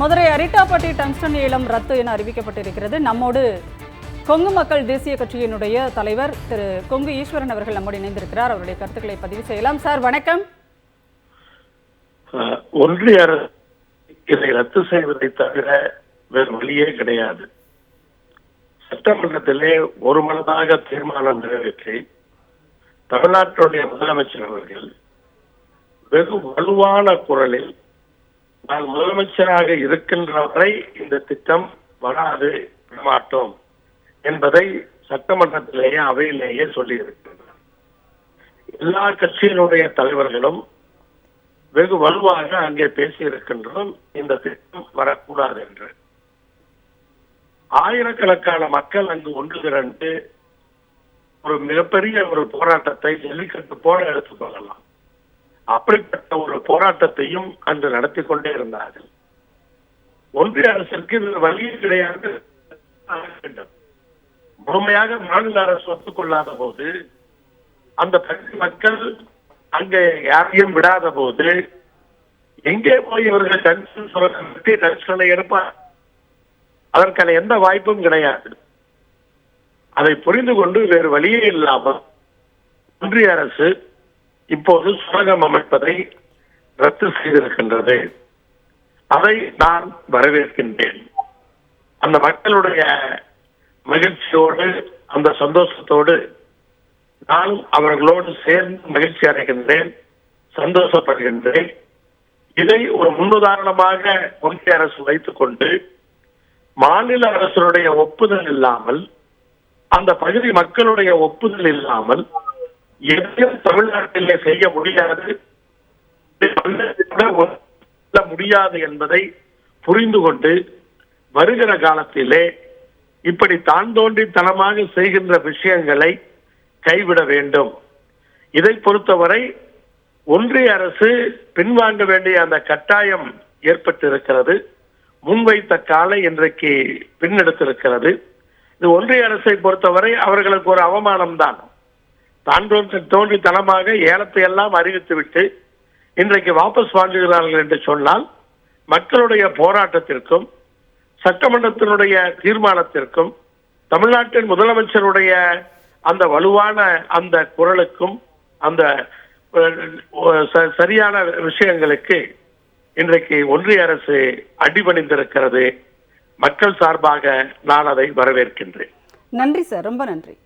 Madurai Arittapatti tungsten ஏலம் ரத்து என அறிவிக்கப்பட்டிருக்கிறது. நம்மோடு கொங்கு மக்கள் தேசிய கட்சியினுடைய தலைவர் திரு கொங்கு ஈஸ்வரன் அவர்கள் நம்மோடு இணைந்திருக்கிறார். அவருடைய கருத்துக்களை பதிவு செய்யலாம். சார் வணக்கம். ஒன்றிய அரசு இதை ரத்து செய்வதை தவிர வேறு வழியே கிடையாது. சட்டமன்றத்திலே ஒரு மனதாக தீர்மானம் நிறைவேற்றி தமிழ்நாட்டுடைய முதலமைச்சர் அவர்கள் வெகு வலுவான குரலில் நான் முதலமைச்சராக இருக்கின்ற வரை இந்த திட்டம் வராது மாட்டோம் என்பதை சட்டமன்றத்திலேயே அவையிலேயே சொல்லியிருக்கிறார் எல்லா கட்சியினுடைய தலைவர்களும் வெகு வலுவாக அங்கே பேசியிருக்கின்றோம் இந்த திட்டம் வரக்கூடாது என்று. ஆயிரக்கணக்கான மக்கள் அங்கு ஒன்று திரண்டு ஒரு மிகப்பெரிய ஒரு போராட்டத்தை ஜல்லிக்கட்டு போல எடுத்துக்கொள்ளலாம் அப்படிப்பட்ட ஒரு போராட்டத்தையும் அன்று நடத்தி கொண்டே இருந்தார்கள் ஒன்றிய அரசிற்கு இது வழியே கிடையாது. முழுமையாக மாநில அரசு ஒத்துக்கொள்ளாத போது அந்த பகுதி மக்கள் அங்கே யாரையும் விடாத போது எங்கே போய் இவர்கள் டென்ஷன் சொல்லி டென்ஷனை எடுப்பார். அதற்கான எந்த வாய்ப்பும் கிடையாது. அதை புரிந்து கொண்டு வேறு வழியே இல்லாமல் ஒன்றிய அரசு இப்போது சுரங்கம் அமைப்பதை ரத்து செய்திருக்கின்றது. அதை நான் வரவேற்கின்றேன். அந்த மக்களுடைய மகிழ்ச்சியோடு அந்த சந்தோஷத்தோடு நான் அவர்களோடு சேர்ந்து மகிழ்ச்சி அடைகின்றேன் சந்தோஷப்படுகின்றேன். இதை ஒரு முன்னுதாரணமாக ஒன்றிய அரசு வைத்துக் கொண்டு மாநில அரசுடைய ஒப்புதல் இல்லாமல் அந்த பகுதி மக்களுடைய ஒப்புதல் இல்லாமல் எதையும் தமிழ்நாட்டிலே செய்ய முடியாது. முடியாது என்பதை புரிந்து கொண்டு வருகிற காலத்திலே இப்படி தான் தோன்றித்தனமாக செய்கின்ற விஷயங்களை கைவிட வேண்டும். இதை பொறுத்தவரை ஒன்றிய அரசு பின்வாங்க வேண்டிய அந்த கட்டாயம் ஏற்பட்டிருக்கிறது. முன்வைத்த காலை இன்றைக்கு பின்னெடுத்திருக்கிறது. இது ஒன்றிய அரசை பொறுத்தவரை அவர்களுக்கு ஒரு அவமானம் தான் தோன்றி தோன்றித்தனமாக ஏலத்தை எல்லாம் அறிவித்துவிட்டு இன்றைக்கு வாபஸ் வாங்குகிறார்கள் என்று சொன்னால் மக்களுடைய போராட்டத்திற்கும் சட்டமன்றத்தினுடைய தீர்மானத்திற்கும் தமிழ்நாட்டின் முதலமைச்சருடைய அந்த வலுவான அந்த குரலுக்கும் அந்த ச- சரியான விஷயங்களுக்கு இன்றைக்கு ஒன்றிய அரசு அடிபணிந்திருக்கிறது. மக்கள் சார்பாக நான் அதை வரவேற்கின்றேன். நன்றி சார். ரொம்ப நன்றி.